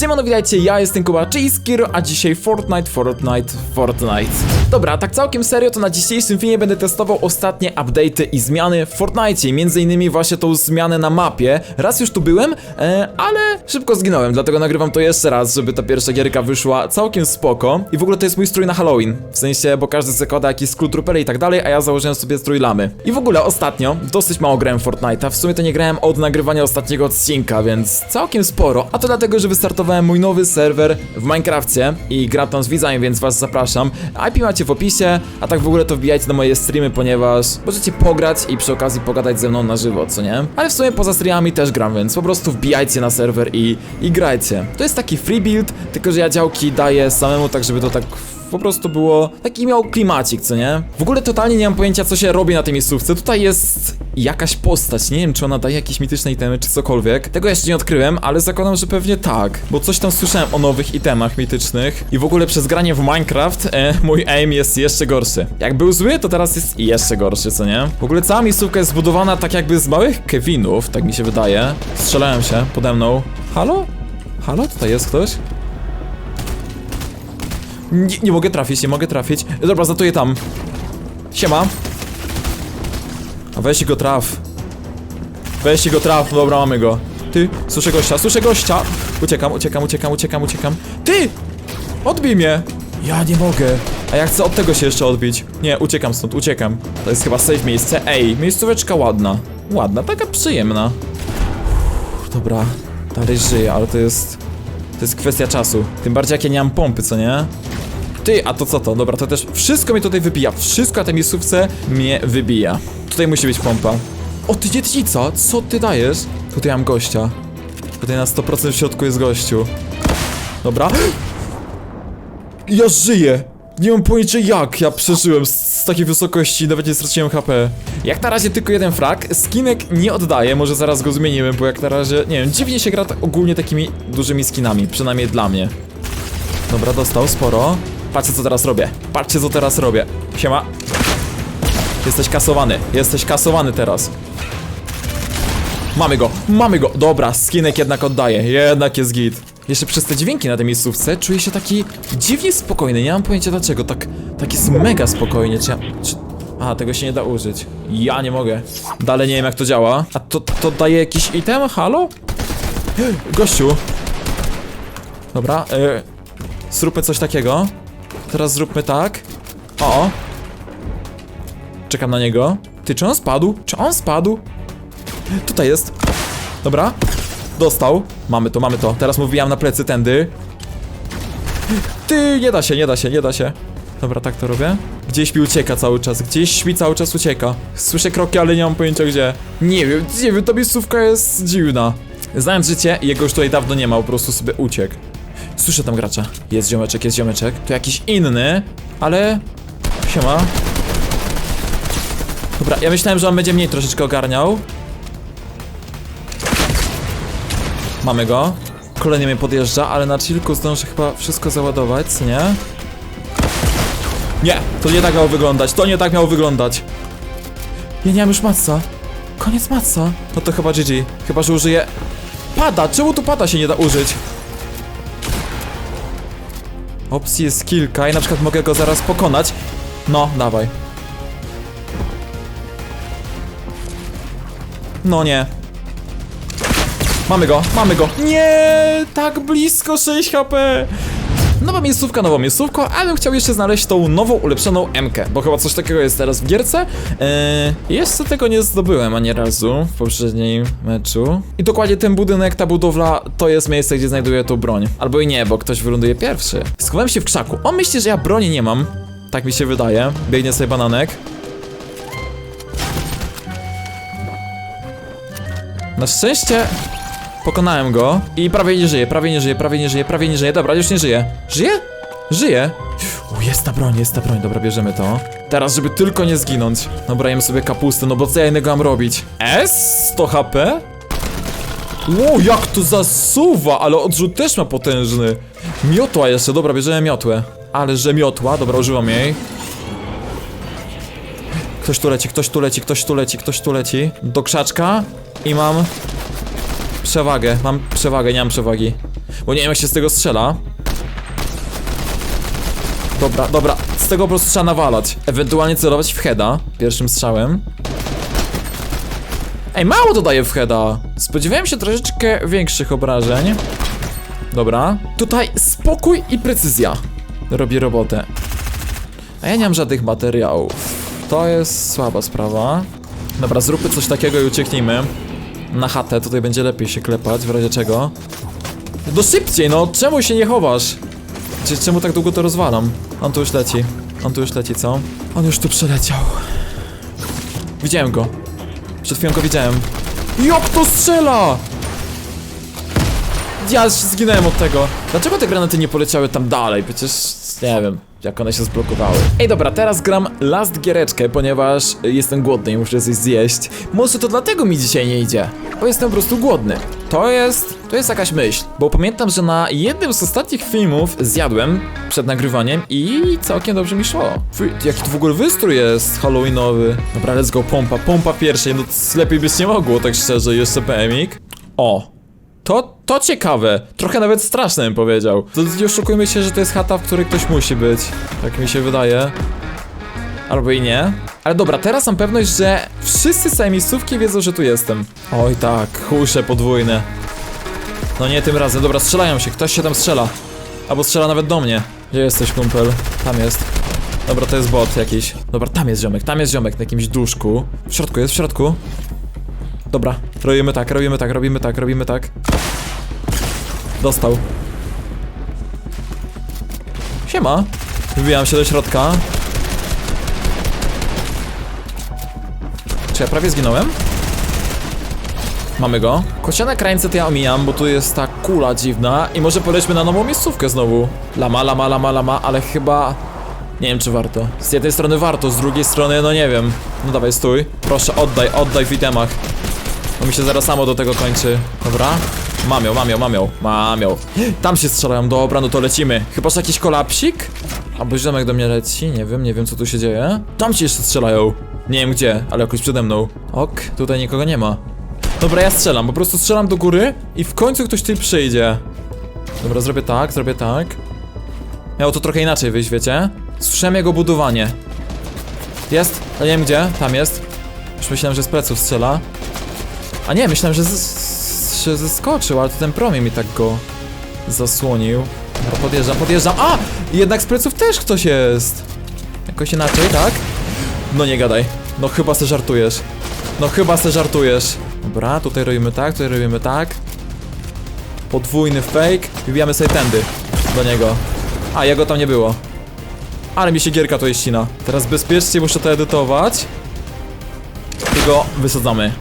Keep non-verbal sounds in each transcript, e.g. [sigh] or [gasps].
Siemano, witajcie, ja jestem Kuba, czyli Skiro, a dzisiaj Fortnite, Fortnite, Fortnite. Dobra, tak całkiem serio, to na dzisiejszym filmie będę testował ostatnie update'y i zmiany w Fortnite, między innymi właśnie tą zmianę na mapie. Raz już tu byłem, e, ale szybko zginąłem, dlatego nagrywam to jeszcze raz, żeby ta pierwsza gierka wyszła całkiem spoko. I w ogóle to jest mój strój na Halloween, w sensie, bo każdy zakłada jakiś skull troopery i tak dalej, a ja założyłem sobie strój lamy. I w ogóle ostatnio dosyć mało grałem Fortnite'a, w sumie to nie grałem od nagrywania ostatniego odcinka, więc całkiem sporo, a to dlatego, że wystartowałem mój nowy serwer w Minecrafcie i gram tam z widzami, więc was zapraszam. IP macie w opisie, a tak w ogóle to wbijajcie na moje streamy, ponieważ możecie pograć i przy okazji pogadać ze mną na żywo, co nie? Ale w sumie poza streamami też gram, więc po prostu wbijajcie na serwer i, i grajcie. To jest taki free build, tylko że ja działki daję samemu, tak żeby to tak po prostu było taki miał klimacik, co nie? W ogóle totalnie nie mam pojęcia, co się robi na tej miejscówce. Tutaj jest jakaś postać, nie wiem, czy ona daje jakieś mityczne itemy, czy cokolwiek. Tego jeszcze nie odkryłem, ale zakładam, że pewnie tak, bo coś tam słyszałem o nowych itemach mitycznych i w ogóle przez granie w Minecraft e, mój aim jest jeszcze gorszy. Jak był zły, to teraz jest jeszcze gorszy, co nie? W ogóle cała miejscówka jest zbudowana tak jakby z małych Kevinów, tak mi się wydaje. Strzelałem się pode mną. Halo? Halo? Tutaj jest ktoś? Nie, nie mogę trafić, nie mogę trafić. Dobra, zatuję tam. Siema. A weź go traf. Weź go traf, dobra, mamy go. Ty, słyszę gościa, słyszę gościa. Uciekam, uciekam, uciekam, uciekam, uciekam. Ty! Odbij mnie! Ja nie mogę. A ja chcę od tego się jeszcze odbić. Nie, uciekam stąd, uciekam. To jest chyba safe miejsce. Ej, miejscóweczka ładna. Ładna, taka przyjemna. Uff, dobra, dalej żyję, ale to jest... To jest kwestia czasu. Tym bardziej jak ja nie mam pompy, co nie? Ty, a to co to? Dobra, to też wszystko mnie tutaj wybija. Wszystko na tej miejscówce mnie wybija. Tutaj musi być pompa. O, ty dzietnica, co ty dajesz? Tutaj mam gościa. Tutaj na 100% w środku jest gościu. Dobra. [gasps] Ja żyję! Nie mam pojęcia jak ja przeżyłem z, z takiej wysokości, nawet nie straciłem HP. Jak na razie tylko jeden frag, skinek nie oddaję, może zaraz go zmienimy, bo jak na razie, nie wiem, dziwnie się gra ogólnie takimi dużymi skinami, przynajmniej dla mnie. Dobra, dostał sporo. Patrzcie co teraz robię. Patrzcie co teraz robię. Siema. Jesteś kasowany. Jesteś kasowany teraz. Mamy go, mamy go. Dobra, skinek jednak oddaje. Jednak jest git. Jeszcze przez te dźwięki na tej miejscówce czuję się taki dziwnie spokojny. Nie mam pojęcia dlaczego. Tak, tak jest mega spokojnie. Czy ja, czy... A, tego się nie da użyć. Ja nie mogę. Dalej nie wiem jak to działa. A to, to daje jakiś item? Halo? Gościu. Dobra, y Zróbmy coś takiego. Teraz zróbmy tak. O. Czekam na niego. Ty, czy on spadł? Czy on spadł? Tutaj jest. Dobra. Dostał. Mamy to, mamy to. Teraz mu wbijam na plecy tędy. Ty, nie da się, nie da się, nie da się. Dobra, tak to robię. Gdzieś mi ucieka cały czas, gdzieś mi cały czas ucieka. Słyszę kroki, ale nie mam pojęcia gdzie. Nie wiem, nie wiem, ta miejscówka jest dziwna. Znając życie, jego już tutaj dawno nie ma, po prostu sobie uciekł. Słyszę tam gracza. Jest ziomeczek, jest ziomeczek. To jakiś inny, ale... Siema. Dobra, ja myślałem, że on będzie mniej troszeczkę ogarniał. Mamy go. Kolejny mnie podjeżdża, ale na chillku zdążę chyba wszystko załadować, nie? Nie, to nie tak miało wyglądać, to nie tak miało wyglądać. Ja nie mam już matca. Koniec matca. No to chyba GG. Chyba, że użyję... Pada! Czemu tu pada się nie da użyć? Opcji jest kilka i na przykład mogę go zaraz pokonać. No, dawaj. No nie. Mamy go, mamy go. Nie, tak blisko 6 HP. Nowa miejscówka, nową miejscówką, ale bym chciał jeszcze znaleźć tą nową, ulepszoną MK, bo chyba coś takiego jest teraz w gierce. Eee, jeszcze tego nie zdobyłem ani razu w poprzednim meczu. I dokładnie ten budynek, ta budowla, to jest miejsce, gdzie znajduję tą broń. Albo i nie, bo ktoś wyląduje pierwszy. Schowałem się w krzaku. On myśli, że ja broni nie mam. Tak mi się wydaje. Biegnie sobie bananek. Na szczęście Pokonałem go i prawie nie żyje, prawie nie żyje, prawie nie żyje, prawie nie żyje. Dobra, już nie żyje. Żyje? Żyje. U, jest ta broń, jest ta broń. Dobra, bierzemy to. Teraz, żeby tylko nie zginąć. Dobra, jem sobie kapustę, no bo co ja innego mam robić? S? 100 HP? Ło, jak to zasuwa, ale odrzut też ma potężny. Miotła jeszcze, dobra, bierzemy miotłę. Ale że miotła, dobra, używam jej. Ktoś tu leci, ktoś tu leci, ktoś tu leci, ktoś tu leci. Do krzaczka i mam przewagę, mam przewagę, nie mam przewagi. Bo nie wiem jak się z tego strzela. Dobra, dobra, z tego po prostu trzeba nawalać. Ewentualnie celować w heada pierwszym strzałem. Ej, mało to daje w heada. Spodziewałem się troszeczkę większych obrażeń. Dobra. Tutaj spokój i precyzja. Robię robotę. A ja nie mam żadnych materiałów. To jest słaba sprawa. Dobra, zróbmy coś takiego i ucieknijmy. Na chatę, tutaj będzie lepiej się klepać, w razie czego. No szybciej, no! Czemu się nie chowasz? Cze- Czemu tak długo to rozwalam? On tu już leci. On tu już leci, co? On już tu przeleciał. Widziałem go. Przed chwilą go widziałem. Jak to strzela? Ja zginąłem od tego. Dlaczego te granaty nie poleciały tam dalej? Przecież nie wiem, jak one się zblokowały. Ej, dobra, teraz gram last giereczkę, ponieważ jestem głodny i muszę coś zjeść. Może to dlatego mi dzisiaj nie idzie, bo jestem po prostu głodny. To jest, to jest jakaś myśl, bo pamiętam, że na jednym z ostatnich filmów zjadłem przed nagrywaniem i całkiem dobrze mi szło. Fy, jaki to w ogóle wystrój jest halloweenowy. Dobra, let's go, pompa, pompa pierwszej, no lepiej być nie mogło, tak szczerze, jeszcze PMik. O, to, to ciekawe. Trochę nawet straszne bym powiedział. To nie oszukujmy się, że to jest chata, w której ktoś musi być. Tak mi się wydaje. Albo i nie. Ale dobra, teraz mam pewność, że wszyscy z całej miejscówki wiedzą, że tu jestem. Oj tak, husze podwójne. No nie tym razem. Dobra, strzelają się. Ktoś się tam strzela. Albo strzela nawet do mnie. Gdzie jesteś, kumpel? Tam jest. Dobra, to jest bot jakiś. Dobra, tam jest ziomek, tam jest ziomek na jakimś duszku. W środku jest, w środku. Dobra, robimy tak, robimy tak, robimy tak, robimy tak. Dostał. Siema. Wybijam się do środka. Czy ja prawie zginąłem? Mamy go. Kosiane krańce to ja omijam, bo tu jest ta kula dziwna i może polećmy na nową miejscówkę znowu. Lama, lama, lama, lama, ale chyba... Nie wiem, czy warto. Z jednej strony warto, z drugiej strony, no nie wiem. No dawaj, stój. Proszę, oddaj, oddaj w itemach. Bo mi się zaraz samo do tego kończy. Dobra. Mam ją, mam ją, mam ją, mam ją. Tam się strzelają, dobra, no to lecimy. Chyba, że jakiś kolapsik? Albo ziomek do mnie leci, nie wiem, nie wiem co tu się dzieje. Tam ci jeszcze strzelają. Nie wiem gdzie, ale jakoś przede mną. Ok, tutaj nikogo nie ma. Dobra, ja strzelam, po prostu strzelam do góry i w końcu ktoś tutaj przyjdzie. Dobra, zrobię tak, zrobię tak. Miało to trochę inaczej wyjść, wiecie? Słyszałem jego budowanie. Jest, ale nie wiem gdzie, tam jest. Już myślałem, że z pleców strzela. A nie, myślałem, że, że zeskoczył, ale to ten promień mi tak go zasłonił. Dobra, podjeżdżam, podjeżdżam. A! Jednak z pleców też ktoś jest. Jakoś inaczej, tak? No nie gadaj. No chyba se żartujesz. No chyba se żartujesz. Dobra, tutaj robimy tak, tutaj robimy tak. Podwójny fake. Wybijamy sobie tędy do niego. A, jego tam nie było. Ale mi się gierka to ścina. Teraz bezpiecznie muszę to edytować. I go wysadzamy.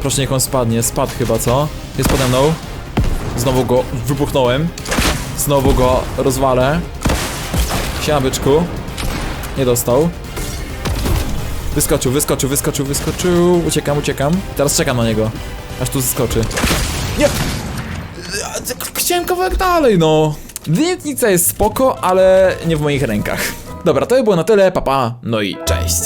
Proszę niech on spadnie. Spadł chyba, co? Jest pode mną. Znowu go wybuchnąłem. Znowu go rozwalę. Siema byczku. Nie dostał. Wyskoczył, wyskoczył, wyskoczył, wyskoczył. Uciekam, uciekam. Teraz czekam na niego. Aż tu zeskoczy. Nie! Chciałem kawałek dalej, no. Dietnica jest spoko, ale nie w moich rękach. Dobra, to by było na tyle, papa, no i cześć.